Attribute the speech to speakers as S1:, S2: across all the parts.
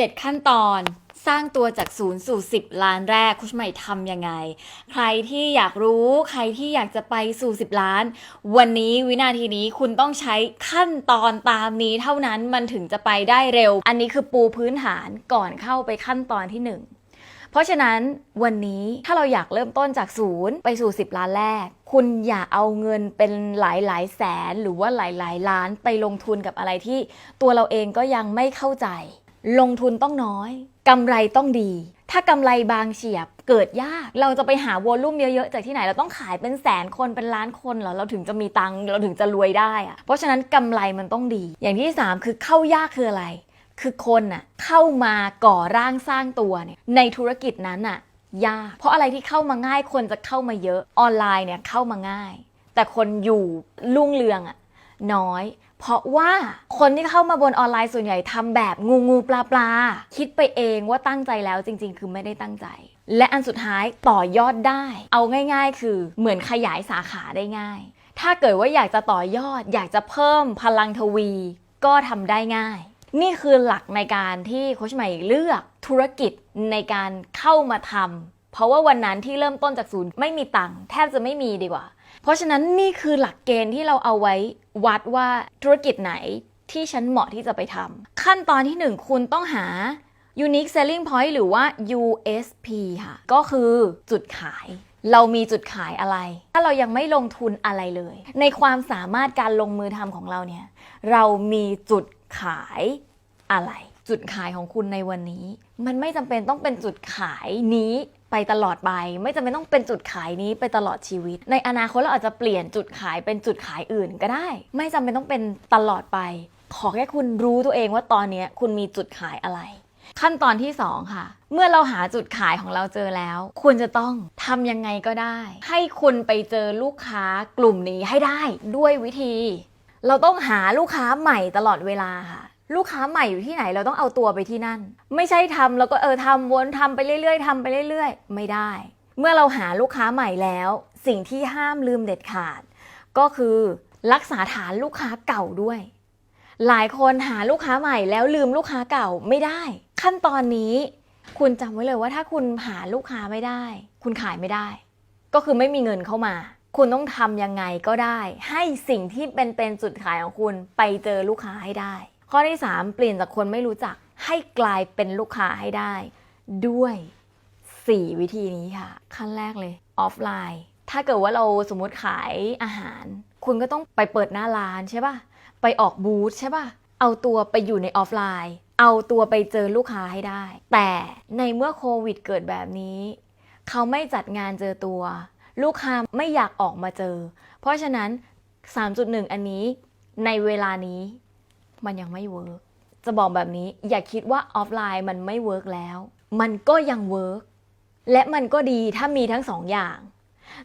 S1: 7 ขั้นตอนสร้างตัวจากศูนย์สู่ 10 ล้านแรก คุณใหม่ทำยังไง ใครที่อยากรู้ใครที่อยากจะไปสู่ 10 ล้าน วันนี้วินาทีนี้คุณต้องใช้ขั้นตอนตามนี้เท่านั้นมันถึงจะไปได้เร็ว อันนี้คือปูพื้นฐานก่อนเข้าไปขั้นตอนที่ 1เพราะฉะนั้นวันนี้ถ้าเราอยากเริ่มต้นจากศูนย์ไปสู่ 10 ล้านแรก คุณอย่าเอาเงินเป็นหลายหลายแสนหรือว่าหลายหลายล้านไปลงทุนกับอะไรที่ตัวเราเองก็ยังไม่เข้าใจ ลงทุนต้องน้อยกำไรต้องดี ถ้ากำไรบางเฉียบเกิดยาก เราจะไปหาวอลลุ่มเยอะๆจากที่ไหน เราต้องขายเป็นแสนคนเป็นล้านคนเหรอเราถึงจะมีตังค์เราถึงจะรวยได้อะเพราะฉะนั้นกำไรมันต้องดี อย่างที่ 3 คือเข้ายากคืออะไร คือคนน่ะเข้ามาก่อร่างสร้างตัวเนี่ยในธุรกิจนั้นน่ะยาก เพราะอะไรที่เข้ามาง่ายคนจะเข้ามาเยอะออนไลน์เนี่ยเข้ามาง่าย แต่คนอยู่รุ่งเรืองอะน้อย เพราะว่าคนที่เข้ามาบนออนไลน์ส่วนใหญ่ทำแบบงูงูปลาปลาคิดไปเองว่าตั้งใจแล้วจริง ๆ คือไม่ได้ตั้งใจ และอันสุดท้ายต่อยอดได้ เอาง่าย ๆ คือเหมือนขยายสาขาได้ง่าย ถ้าเกิดว่าอยากจะต่อยอด อยากจะเพิ่มพลังทวี ก็ทำได้ง่าย นี่คือหลักในการที่โคชใหม่เลือกธุรกิจในการเข้ามาทำเพราะว่าวันนั้นที่เริ่มต้นจากศูนย์ไม่มีตังค์แทบจะไม่มีดีกว่า เพราะฉะนั้นนี่คือหลักเกณฑ์ที่เราเอาไว้ วัดว่าธุรกิจไหนที่ฉันเหมาะที่จะไปทำขั้นตอนที่หนึ่งคุณต้องหา unique selling point หรือว่า USP ค่ะ ก็คือจุดขาย เรามีจุดขายอะไร ถ้าเรายังไม่ลงทุนอะไรเลย ในความสามารถการลงมือทำของเราเนี่ย เรามีจุดขายอะไร จุดขายของคุณในวันนี้ มันไม่จำเป็นต้องเป็นจุดขายนี้ ไปตลอดไป ไม่จำเป็นต้องเป็นจุดขายนี้ไปตลอดชีวิต ในอนาคตเราอาจจะเปลี่ยนจุดขายเป็นจุดขายอื่นก็ได้ ไม่จำเป็นต้องเป็นตลอดไป ขอแค่คุณรู้ตัวเองว่าตอนนี้คุณมีจุดขายอะไร ขั้นตอนที่ 2 ค่ะ เมื่อเราหาจุดขายของเราเจอแล้ว คุณจะต้องทำยังไงก็ได้ ให้คุณไปเจอลูกค้ากลุ่มนี้ให้ได้ด้วยวิธี เราต้องหาลูกค้าใหม่ตลอดเวลาค่ะ ลูกค้าใหม่อยู่ที่ไหนเราต้องเอาตัวไปที่นั่น ไม่ใช่ทำแล้วก็เออทำวนทำไปเรื่อยๆทำไปเรื่อยๆ ไม่ได้ เมื่อเราหาลูกค้าใหม่แล้ว สิ่งที่ห้ามลืมเด็ดขาด ก็คือรักษาฐานลูกค้าเก่าด้วย หลายคนหาลูกค้าใหม่แล้วลืมลูกค้าเก่าไม่ได้ ขั้นตอนนี้ คุณจำไว้เลยว่าถ้าคุณหาลูกค้าไม่ได้ คุณขายไม่ได้ ก็คือไม่มีเงินเข้ามาคุณต้องทำยังไงก็ได้ ให้สิ่งที่เป็นเป็นจุดขายของคุณไปเจอลูกค้าให้ได้ ข้อที่ 3 เปลี่ยนจากคนไม่รู้จักให้กลายเป็นลูกค้าให้ได้ ด้วย 4 วิธีนี้ค่ะ ขั้นแรกเลยออฟไลน์ ถ้าเกิดว่าเราสมมติขายอาหาร คุณก็ต้องไปเปิดหน้าร้านใช่ป่ะ ไปออกบูธใช่ป่ะ เอาตัวไปอยู่ในออฟไลน์ เอาตัวไปเจอลูกค้าให้ได้ แต่ในเมื่อโควิดเกิดแบบนี้ เขาไม่จัดงานเจอตัว ลูกค้าไม่อยากออกมาเจอ เพราะฉะนั้น 3.1 อันนี้ในเวลานี้ มันยังไม่เวิร์กจะบอกแบบนี้อย่าคิดว่าออฟไลน์มันไม่เวิร์กแล้ว มันก็ยังเวิร์กและมันก็ดีถ้ามีทั้งสองอย่าง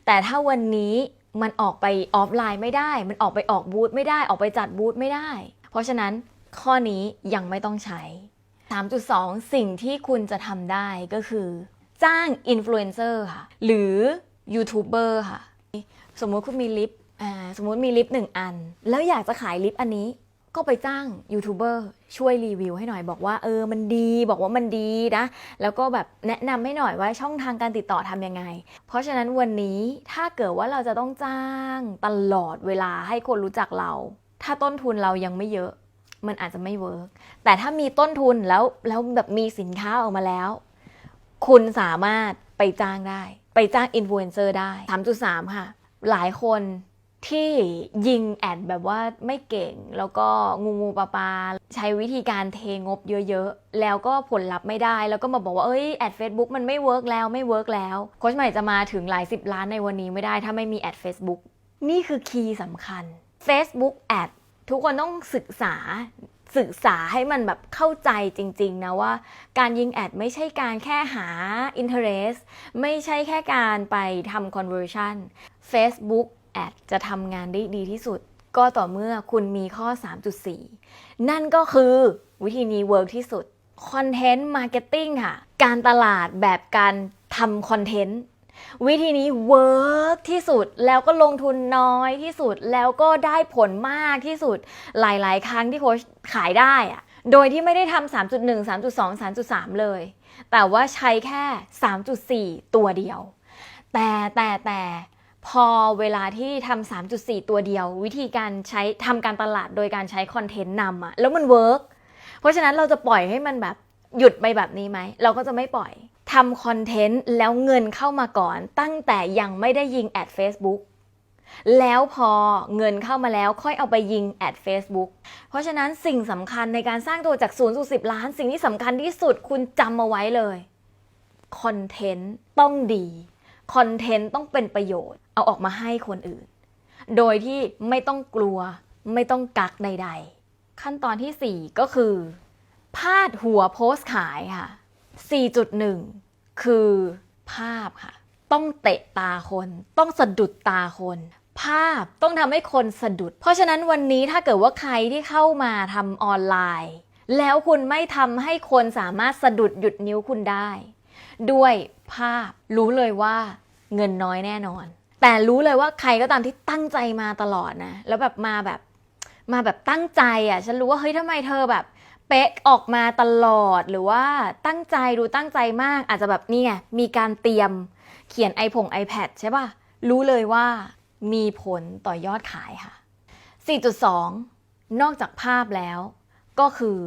S1: แต่ถ้าวันนี้มันออกไปออฟไลน์ไม่ได้ มันออกไปออกบูธไม่ได้ ออกไปจัดบูธไม่ได้ เพราะฉะนั้นข้อนี้ยังไม่ต้องใช้ 3.2 สิ่งที่คุณจะทำได้ก็คือ จ้างอินฟลูเอนเซอร์ค่ะ หรือยูทูบเบอร์ค่ะ สมมติคุณมีลิฟต์อ่าสมมติมีลิฟต์หนึ่งอัน แล้วอยากจะขายลิฟต์อันนี้ ก็ไปจ้างยูทูบเบอร์ช่วยรีวิวให้หน่อยบอกว่าเออมันดีบอกว่ามันดีนะ แล้วก็แบบแนะนำให้หน่อยว่าช่องทางการติดต่อทำยังไง เพราะฉะนั้นวันนี้ถ้าเกิดว่าเราจะต้องจ้างตลอดเวลาให้คนรู้จักเรา ถ้าต้นทุนเรายังไม่เยอะ มันอาจจะไม่เวิร์กแต่ถ้ามีต้นทุนแล้วแล้วแบบมีสินค้าออกมาแล้ว คุณสามารถไปจ้างได้ ไปจ้างอินฟลูเอนเซอร์ได้ 3.3 ค่ะ หลายคน ที่ยิงแอดแบบว่าไม่เก่ง แล้วก็งูงูปลาปลาใช้วิธีการเทงบเยอะๆ แล้วก็ผลลัพธ์ไม่ได้ แล้วก็มาบอกว่าเอ้ยแอด Facebook มันไม่เวิร์กแล้วไม่เวิร์กแล้วโค้ชใหม่จะมาถึงหลายสิบล้านในวันนี้ไม่ได้ถ้าไม่มีแอด Facebook นี่คือคีย์สำคัญ Facebook แอดทุกคนต้องศึกษาศึกษาให้มันแบบเข้าใจจริงๆนะว่า การยิงแอดไม่ใช่การแค่หา interest ไม่ใช่แค่การไปทำ conversion Facebook แอดจะทำงานได้ดีที่สุด ก็ต่อเมื่อคุณมีข้อ 3.4 นั่นก็คือวิธีนี้เวิร์กที่สุด Content Marketing ค่ะ การตลาดแบบการทำคอนเทนต์วิธีนี้เวิร์กที่สุดแล้วก็ลงทุนน้อยที่สุดแล้วก็ได้ผลมากที่สุด หลายๆ ครั้งที่โค้ชขายได้อะโดยที่ไม่ได้ทำ3.1 3.2 3.3 เลย แต่ว่าใช้แค่ 3.4 ตัวเดียว แต่แต่แต่ พอเวลาที่ทำ3.4 ตัวเดียว วิธีการใช้ทำการตลาดโดยการใช้คอนเทนต์นำอะแล้วมันเวิร์กเพราะฉะนั้นเราจะปล่อยให้มันแบบหยุดไปแบบนี้ไหม เราก็จะไม่ปล่อยทำคอนเทนต์แล้วเงินเข้ามาก่อน ตั้งแต่ยังไม่ได้ยิงแอด Facebook แล้วพอเงินเข้ามาแล้วค่อยเอาไปยิงแอด Facebook เพราะฉะนั้นสิ่งสำคัญในการสร้างตัวจาก0สู่10ล้าน สิ่งที่สำคัญที่สุดคุณจำมาไว้เลยคอนเทนต์ต้องดีคอนเทนต์ต้องเป็นประโยชน์ เอาออกมาให้คนอื่น โดยที่ไม่ต้องกลัว ไม่ต้องกักใด ๆ ขั้นตอนทีสี่ 4 ก็คือ พาดหัวโพสต์ขายค่ะ 4.1 คือภาพค่ะ ต้องเตะตาคน ต้องสะดุดตาคน ภาพต้องทำให้คนสะดุด เพราะฉะนั้นวันนี้ถ้าเกิดว่าใครที่เข้ามาทำออนไลน์ แล้วคุณไม่ทำให้คนสามารถสะดุดหยุดนิ้วคุณได้ ด้วยภาพรู้เลยว่าเงินน้อยแน่นอน แต่รู้เลยว่าใครก็ตามที่ตั้งใจมาตลอดนะ แล้วแบบมาแบบมาแบบตั้งใจอะ ฉันรู้ว่าเฮ้ยทำไมเธอแบบเป๊ะออกมาตลอดหรือว่าตั้งใจดูตั้งใจมาก อาจจะแบบนี่ไงมีการเตรียมเขียน i ผง iPad ใช่ป่ะ รู้เลยว่ามีผลต่อยอดขายค่ะ 4.2 นอกจากภาพแล้ว ก็คือ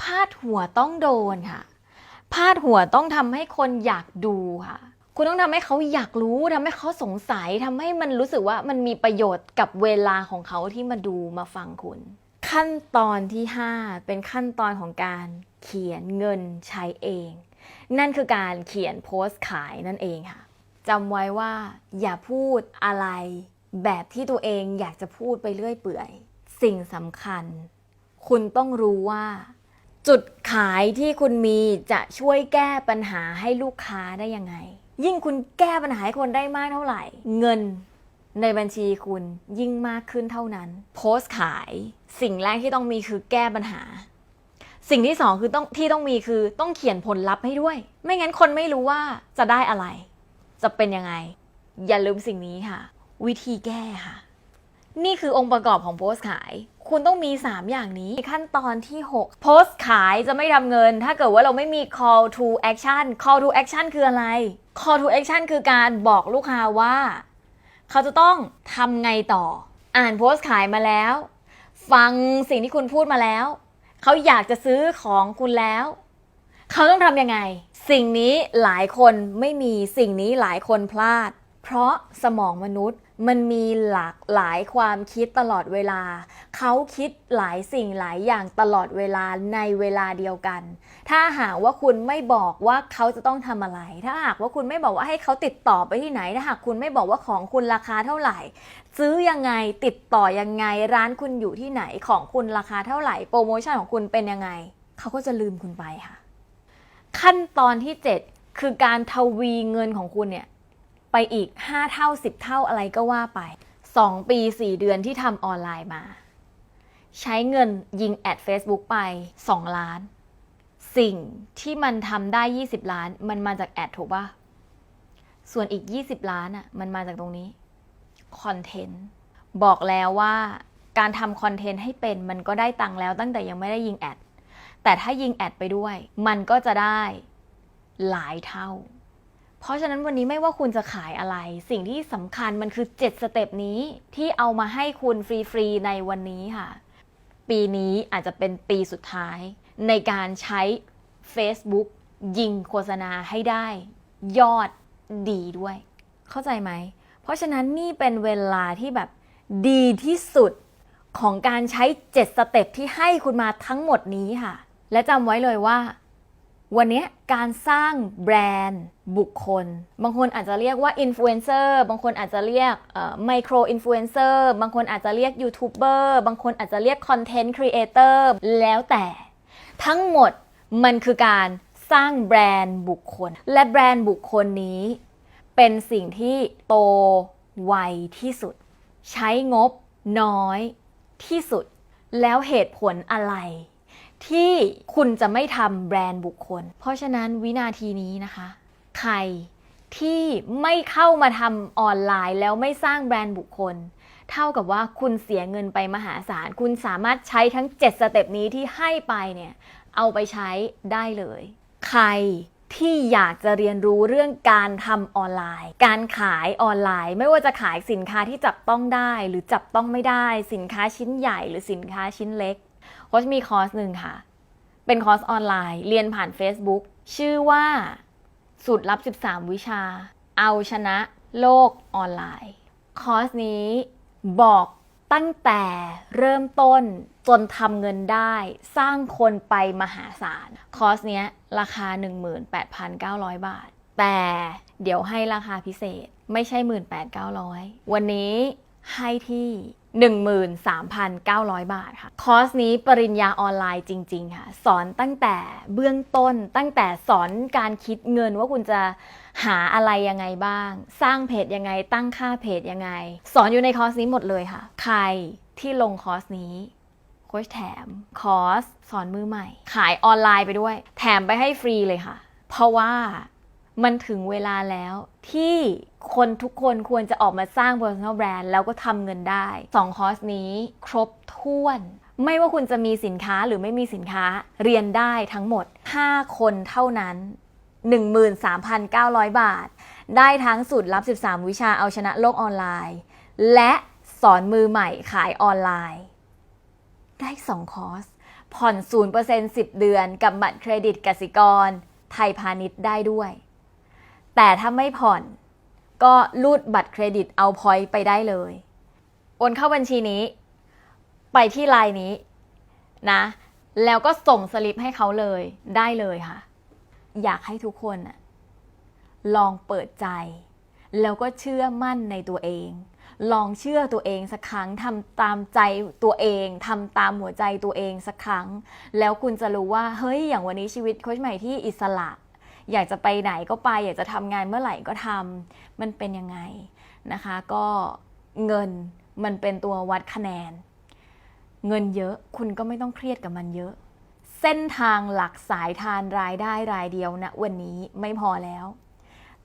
S1: พาดหัวต้องโดนค่ะ พาดหัวต้องทำให้คนอยากดูค่ะ คุณต้องทำให้เขาอยากรู้ทำให้เขาสงสัยทำให้มันรู้สึกว่ามันมีประโยชน์กับเวลาของเขาที่มาดูมาฟังคุณ ขั้นตอนที่ 5 เป็นขั้นตอนของการเขียนเงินใช้เอง นั่นคือการเขียนโพสต์ขายนั่นเองค่ะจำไว้ว่าอย่าพูดอะไรแบบที่ตัวเองอยากจะพูดไปเรื่อยเปื่อย สิ่งสำคัญ คุณต้องรู้ว่า จุดขายที่คุณมีจะช่วยแก้ปัญหาให้ลูกค้าได้ยังไง ยิ่งคุณแก้ปัญหาให้คนได้มากเท่าไหร่ เงินในบัญชีคุณยิ่งมากขึ้นเท่านั้น โพสต์ขายสิ่งแรกที่ต้องมีคือแก้ปัญหา สิ่งที่สองคือต้องที่ต้องมีคือต้องเขียนผลลัพธ์ให้ด้วย ไม่งั้นคนไม่รู้ว่าจะได้อะไร จะเป็นยังไง อย่าลืมสิ่งนี้ค่ะ วิธีแก้ค่ะ นี่คือองค์ประกอบของโพสต์ขาย คุณต้องมี 3 อย่างนี้ขั้นตอนที่ 6 โพสต์ขายจะไม่ทำเงิน ถ้าเกิดว่าเราไม่มี call to action call to action คืออะไร call to action คือการบอกลูกค้าว่า เขาจะต้องทำไงต่อ อ่านโพสต์ขายมาแล้ว ฟังสิ่งที่คุณพูดมาแล้ว เขาอยากจะซื้อของคุณแล้ว เขาต้องทำยังไง สิ่งนี้หลายคนไม่มีสิ่งนี้หลายคนพลาด เพราะสมองมนุษย์มันมีหลากหลายความคิดตลอดเวลา เขาคิดหลายสิ่งหลายอย่างตลอดเวลาในเวลาเดียวกัน ถ้าหากว่าคุณไม่บอกว่าเขาจะต้องทำอะไร ถ้าหากว่าคุณไม่บอกว่าให้เขาติดต่อไปที่ไหน ถ้าหากคุณไม่บอกว่าของคุณราคาเท่าไหร่ ซื้อยังไงติดต่อยังไงร้านคุณอยู่ที่ไหนของคุณราคาเท่าไหร่ โปรโมชั่นของคุณเป็นยังไง เขาก็จะลืมคุณไปค่ะ ขั้นตอนที่ 7 คือการทวีเงินของคุณเนี่ย ไปอีก 5 เท่า 10 เท่าอะไรก็ว่าไป 2 ปี 4 เดือนที่ทำออนไลน์มา ใช้เงินยิงแอด Facebook ไป 2 ล้าน สิ่งที่มันทำได้ 20 ล้าน มันมาจากแอดถูกปะส่วนอีก 20 ล้านอะมันมาจากตรงนี้คอนเทนต์บอกแล้วว่าการทำคอนเทนต์ให้เป็นมันก็ได้ตังค์แล้วตั้งแต่ยังไม่ได้ยิงแอด แต่ถ้ายิงแอดไปด้วย มันก็จะได้หลายเท่า เพราะฉะนั้นวันนี้ไม่ว่าคุณจะขายอะไร สิ่งที่สำคัญมันคือ 7 สเต็ปนี้ที่เอามาให้คุณฟรีๆในวันนี้ค่ะ ปีนี้อาจจะเป็นปีสุดท้าย ในการใช้ Facebook ยิงโฆษณาให้ได้ ยอดดีด้วย เข้าใจไหม เพราะฉะนั้นนี่เป็นเวลาที่แบบดีที่สุดของการใช้ 7 สเต็ปที่ให้คุณมาทั้งหมดนี้ค่ะ และจำไว้เลยว่า วันนี้การสร้างแบรนด์บุคคล บางคนอาจจะเรียกว่าอินฟลูเอนเซอร์บางคนอาจจะเรียกไมโครอินฟลูเอนเซอร์บางคนอาจจะเรียกยูทูบเบอร์บางคนอาจจะเรียกคอนเทนต์ครีเอเตอร์แล้วแต่ ทั้งหมดมันคือการสร้างแบรนด์บุคคล และแบรนด์บุคคลนี้ เป็นสิ่งที่โตไวที่สุด ใช้งบน้อยที่สุด แล้วเหตุผลอะไร ที่คุณจะไม่ทำแบรนด์บุคคล เพราะฉะนั้นวินาทีนี้นะคะ ใครที่ไม่เข้ามาทำออนไลน์ แล้วไม่สร้างแบรนด์บุคคล เท่ากับว่าคุณเสียเงินไปมหาศาล คุณสามารถใช้ทั้ง 7 สเต็ปนี้ที่ให้ไปเนี่ย เอาไปใช้ได้เลย ใครที่อยากจะเรียนรู้เรื่องการทำออนไลน์ การขายออนไลน์ ไม่ว่าจะขายสินค้าที่จับต้องได้ หรือจับต้องไม่ได้ สินค้าชิ้นใหญ่หรือสินค้าชิ้นเล็ก โค้ชมีคอร์สหนึ่งค่ะ เป็นคอร์สออนไลน์ เรียนผ่าน Facebook ชื่อว่าสูตรลับ 13 วิชา เอาชนะโลกออนไลน์ คอร์สนี้บอกตั้งแต่เริ่มต้นจนทำเงินได้ สร้างคนไปมหาศาล คอร์สเนี้ยราคา 18,900 บาท แต่เดี๋ยวให้ราคาพิเศษไม่ใช่ 18,900 วันนี้ให้ที่ 13,900 บาทค่ะ คอร์สนี้ปริญญาออนไลน์จริง ๆ ค่ะ สอนตั้งแต่เบื้องต้น ตั้งแต่สอนการคิดเงินว่าคุณจะหาอะไรยังไงบ้าง สร้างเพจยังไง ตั้งค่าเพจยังไง สอนอยู่ในคอร์สนี้หมดเลยค่ะ ใครที่ลงคอร์สนี้โค้ชแถม คอร์สสอนมือใหม่ ขายออนไลน์ไปด้วย แถมไปให้ฟรีเลยค่ะ เพราะว่ามันถึงเวลาแล้วที่ คนทุกคนควรจะออกมาสร้าง personal brand แล้วก็ทำเงินได้ 2 คอร์สนี้ครบถ้วน ไม่ว่าคุณจะมีสินค้าหรือไม่มีสินค้าเรียนได้ทั้งหมด 5 คนเท่านั้น 13,900 บาท ได้ทั้งสูตรลับ 13 วิชาเอาชนะโลกออนไลน์ และสอนมือใหม่ขายออนไลน์ ได้ 2 คอร์ส ผ่อน 0% 10 เดือนกับบัตรเครดิตกสิกร ไทยพาณิชย์ได้ด้วย แต่ถ้าไม่ผ่อน ก็รูดบัตรเครดิตเอาพอยต์ไปได้เลย โอนเข้าบัญชีนี้ ไปที่ไลน์นี้นะ แล้วก็ส่งสลิปให้เขาเลยได้เลยค่ะ อยากให้ทุกคนลองเปิดใจ แล้วก็เชื่อมั่นในตัวเอง ลองเชื่อตัวเองสักครั้งทำตามใจตัวเองทำตามหัวใจตัวเองสักครั้ง แล้วคุณจะรู้ว่าเฮ้ยอย่างวันนี้ชีวิตโค้ชใหม่ที่อิสระ อยากจะไปไหนก็ไป อยากจะทำงานเมื่อไหร่ก็ทำมันเป็นยังไงนะคะ ก็เงินมันเป็นตัววัดคะแนน เงินเยอะคุณก็ไม่ต้องเครียดกับมันเยอะ เส้นทางหลักสายทานรายได้รายเดียวนะวันนี้ไม่พอแล้ว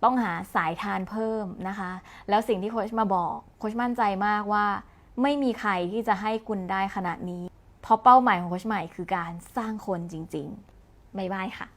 S1: ต้องหาสายทานเพิ่มนะคะ แล้วสิ่งที่โค้ชมาบอกโค้ชมั่นใจมากว่า ไม่มีใครที่จะให้คุณได้ขนาดนี้ เพราะเป้าหมายของโค้ชใหม่คือการสร้างคนจริงๆบ๊ายบายค่ะ